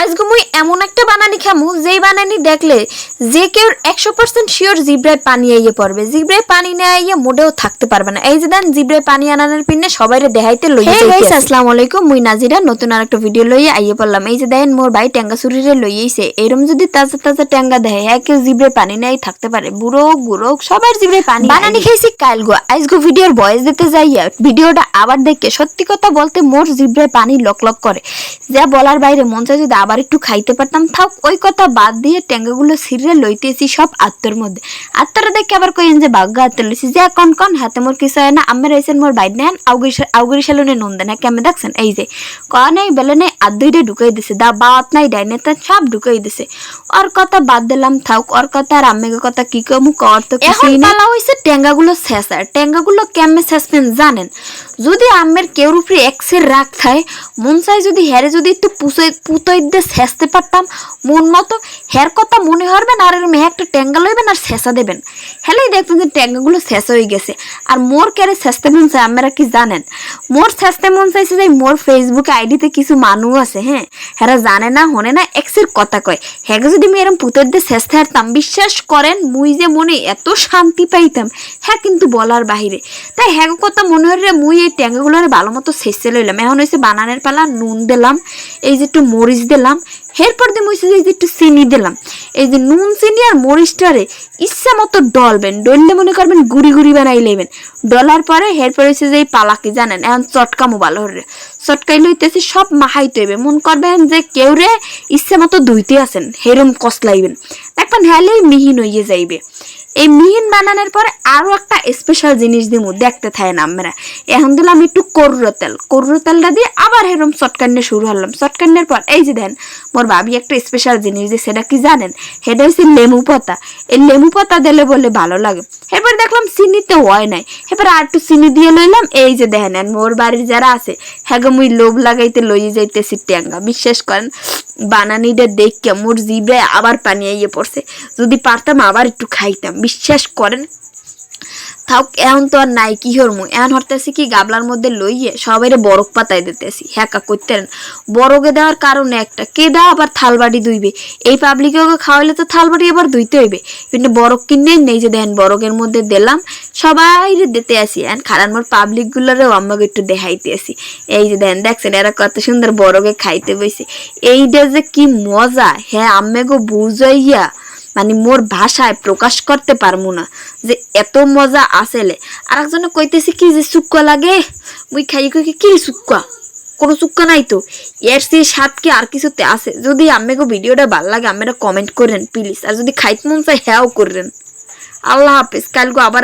আজকে মুই এমন একটা বানানি খামু যেই বানানি দেখলে যে কেউ একশো পার্সেন্ট শিওর জিব্রায় পানি আইয়ে পড়বে। জিব্রায় পানি না আইয়ে মোটেও থাকতে পারবে না। এই যে দেন জিব্রায় পানি আনানোর পিনে সবাইরে দেখাইতে লই guys, আসসালামু আলাইকুম মুই নাজিরা নতুন আর একটা ভিডিও লইয়ে আইয়ে পড়লাম। এই যে দেখেন মোর ভাই ট্যাঙ্গা চুরিরে লইয়েছে এরম যদি তাজা তাজা ট্যাঙ্গা দেয় হ্যাঁ কেউ জিব্রায় পানি নাই থাকতে পারে। বুড়ো গুড়ো সবার জিব্রায় পানি বানানি খাইছি কাল গো। আজগো ভিডিওর ভয়েস দিতে যাইয়া ভিডিওটা আবার দেখে সত্যি কথা বলতে মোর জিব্রায় পানি লক লক করে। যা বলার বাইরে মন চাই যদি আবার একটু খাইতে পারতাম। থাক ওই কথা বাদ দিয়ে ট্যাঙ্গাগুলো সিরিয়াল লইতেছি সব আত্মর মধ্যে। আত্মরা দেখে আবার কইন যে ভাগ্য আত্ম লইছি। যে কন কন হাতে মোর কিছু হয় না। আমি রয়েছেন মোর বাইর নেন। আউগরি সালুনে নন দেন। কেমন দেখছেন? এই যে কয়া নাই বেলে নাই আর দুইটা ঢুকাই দিছে। দা বাত নাই ডাইনে তা সব ঢুকাই দিছে। ওর কথা বাদ দিলাম থাক ওর কথা আর আম্মের কথা কি কমু কর তো কিছুই না হইছে ট্যাঙ্গাগুলো শেষার ট্যাঙ্গাগুলো কেমনে শেষবেন জানেন? যদি আম্মের কেউর উপরে এক্সের রাগ থাকে মন চাই যদি হেরে যদি একটু পুষে পুতই দিয়ে শেষতে পারতাম। মন মতো হের কথা মনে হরবেন আর মেয়ে একটা ট্যাঙ্গা লইবেন আর শেষা দেবেন। হেলেই দেখবেন যে ট্যাঙ্গাগুলো শেষ হয়ে গেছে। আর মোর কেড়ে শেষতে মন যে আপনারা কি জানেন? মোর শেষতে মন চাইছে যে মোর ফেসবুকে আইডিতে কিছু মানুষ আছে হ্যাঁ হেরা জানে না হনে না এক্সের কথা কয়। হ্যাঁ যদি আমি এরম পুতের দিয়ে শেষতে হারতাম বিশ্বাস করেন মুই যে মনে এত শান্তি পাইতাম হ্যাঁ কিন্তু বলার বাহিরে তাই হ্যাঁ কথা মনে হয় রে মুই এই ট্যাঙ্গাগুলোর ভালো মতো শেষে লইলাম এখন হয়েছে বানানের পালা, নুন দিলাম, এই যে একটু মরিচ দিলাম এরপর দিয়ে মুইছে যে একটু চিনি দিলাম। এই যে নুন চিনি আর মরিচটারে ইচ্ছা মতো ডলবেন ডললে মনে করবেন গুড়ি গুড়ি বানাই লইবেন। ডলার পরে এরপর হয়েছে যে এই পালাকি, জানেন? এখন চটকামো ভালো হরে। চটকাই লইতেছে, সব মাহাইতে হইবে। মন করবেন যে কেউ রে ইচ্ছে মতো ধুইতে আছেন, হেরম কসলাইবেন দেখবেন হেলেই মিহিন হইয়ে যাইবে। এই মিহিন বানানোর পরে আরও একটা স্পেশাল জিনিস দিব দেখতে থাকেন আমরা। এখন দিলাম একটু করুর তেল। করুর তেলটা দিয়ে আবার এরকম চটকান্নে শুরু হলাম চটকান্নের পর এই যে দেন, মোর ভাবি একটা স্পেশাল জিনিস দিয়ে সেটা কি জানেন? সেটা হচ্ছে লেবু পাতা। এই লেবু পাতা দিলে বলে ভালো লাগে। এরপর দেখলাম চিনিতে হয় নাই। এবার আর একটু চিনি দিয়ে লইলাম। এই যে দেখেন মোর বাড়ির যারা আছে হ্যাঁ মুই লোভ লাগাইতে লইয়ে যাইতেছি ট্যাঙ্গা। বিশ্বাস করেন বানানিটা দেখকে মোর জিবে আবার পানি আইয়ে পড়ছে। যদি পারতাম আবার একটু খাইতাম। বিশ্বাস করেন? থাক এখন তো আর নাই, কি হরমু? এখন হরতেছি কি, গাবলার মধ্যে লইয়ে সবাইরে বরফ পাতায় দিতেছি। হ্যাকা করতে বরগে দেওয়ার কারণে একটা, কে দেওয়া আবার থালবাটি ধুইবে এই পাবলিকে ওকে খাওয়াইলে তো থালবাটি আবার ধুইতে হইবে। কিন্তু বরফ কিনে নেই যে দেখেন বরফের মধ্যে দিলাম সবাই দিতে আসি। এখন খারান মোর পাবলিক গুলোরেও আমাকে একটু দেখাইতে আসি। এই যে দেন, দেখছেন, এরা কত সুন্দর বরফে খাইতে বইছে। এইটা যে কি মজা হ্যাঁ আম্মেগো বুঝাইয়া মানে মোর ভাষায় প্রকাশ করতে পারব না, যে এত মজা আসেলে। আর একজনে কইতেছে কি যে সুক্কা লাগে? মুই খাই কই কি সুক্কা কোনো সুক্কা নাই তো। এর সেই স্বাদ কি আর কিছুতে আছে? যদি আম্মেগো ভিডিওটা ভালো লাগে আমেরা কমেন্ট করেন প্লিজ আর যদি খাইতে মন চাই হ্যাঁও করেন। আল্লাহ হাফিজ কালকে আবার